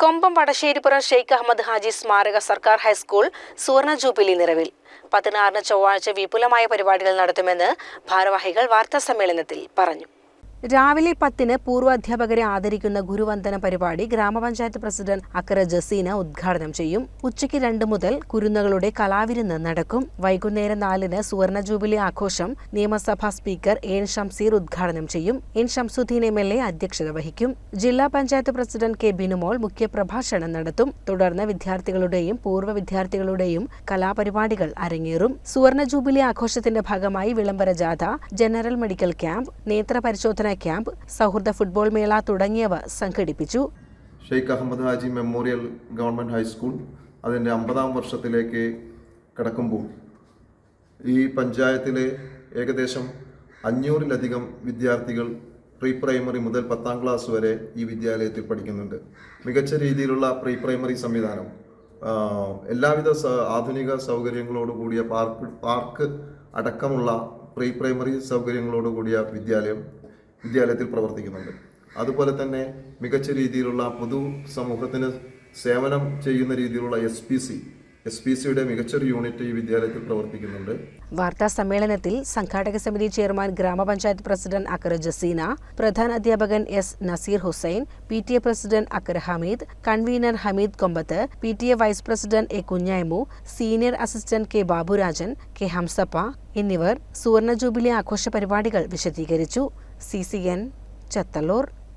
കൊമ്പം വടശ്ശേരിപ്പുറം ഷെയ്ഖ് അഹമ്മദ് ഹാജി സ്മാരക സർക്കാർ ഹൈസ്കൂൾ സുവർണ ജൂബിലി നിറവിൽ. പതിനാറിന് ചൊവ്വാഴ്ച വിപുലമായ പരിപാടികൾ നടത്തുമെന്ന് ഭാരവാഹികൾ വാർത്താസമ്മേളനത്തിൽ പറഞ്ഞു. രാവിലെ പത്തിന് പൂർവ അധ്യാപകരെ ആദരിക്കുന്ന ഗുരുവന്ദന പരിപാടി ഗ്രാമപഞ്ചായത്ത് പ്രസിഡന്റ് അക്കര ജസീന ഉദ്ഘാടനം ചെയ്യും. ഉച്ചയ്ക്ക് രണ്ട് മുതൽ കുരുന്നുകളുടെ കലാവിരുന്ന് നടക്കും. വൈകുന്നേരം നാലിന് സുവർണ ജൂബിലി ആഘോഷം നിയമസഭാ സ്പീക്കർ എൻ ഷംസീർ ഉദ്ഘാടനം ചെയ്യും. N Shamsuddin M L A അധ്യക്ഷത വഹിക്കും. ജില്ലാ പഞ്ചായത്ത് പ്രസിഡന്റ് കെ ബിനുമോൾ മുഖ്യപ്രഭാഷണം നടത്തും. തുടർന്ന് വിദ്യാർത്ഥികളുടെയും പൂർവ വിദ്യാർത്ഥികളുടെയും കലാപരിപാടികൾ അരങ്ങേറും. സുവർണ ജൂബിലി ആഘോഷത്തിന്റെ ഭാഗമായി വിളംബര ജാഥ ജനറൽ മെഡിക്കൽ ക്യാമ്പ് നേത്ര പരിശോധന ക്യാമ്പ് സൗഹൃദ ഫുട്ബോൾ മേള തുടങ്ങിയവ സംഘടിപ്പിച്ചു. Sheikh Ahammed Haji memorial government high school അതിന്റെ അമ്പതാം വർഷത്തിലേക്ക് കടക്കുമ്പോൾ ഈ പഞ്ചായത്തിലെ ഏകദേശം അഞ്ഞൂറിലധികം വിദ്യാർത്ഥികൾ പ്രീ പ്രൈമറി മുതൽ പത്താം ക്ലാസ് വരെ ഈ വിദ്യാലയത്തിൽ പഠിക്കുന്നുണ്ട്. മികച്ച രീതിയിലുള്ള പ്രീ പ്രൈമറി സംവിധാനം എല്ലാവിധ ആധുനിക സൗകര്യങ്ങളോട് കൂടിയ പാർക്ക് പാർക്ക് അടക്കമുള്ള പ്രീ പ്രൈമറി സൗകര്യങ്ങളോട് കൂടിയ വിദ്യാലയം വിദ്യാലയത്തിൽ പ്രവർത്തിക്കുന്നുണ്ട്. അതുപോലെ തന്നെ മികച്ച രീതിയിലുള്ള പൊതു സമൂഹത്തിന് സേവനം ചെയ്യുന്ന രീതിയിലുള്ള S P C S P സിയുടെ മികച്ചൊരു യൂണിറ്റ് ഈ വിദ്യാലയത്തിൽ പ്രവർത്തിക്കുന്നുണ്ട്. വാർത്താ സമ്മേളനത്തിൽ സംഘാടക സമിതി ചെയർമാൻ ഗ്രാമപഞ്ചായത്ത് പ്രസിഡന്റ് അക്കര ജസീന പ്രധാന അധ്യാപകൻ S Naseer Hussain P T A president Akkara Hameed convener Hameed Kombath P T A vice president A Kunhaimu senior assistant K Baburajan K Hamsappa എന്നിവർ സുവർണ ജൂബിലി ആഘോഷ പരിപാടികൾ വിശദീകരിച്ചു. C C N Chathallur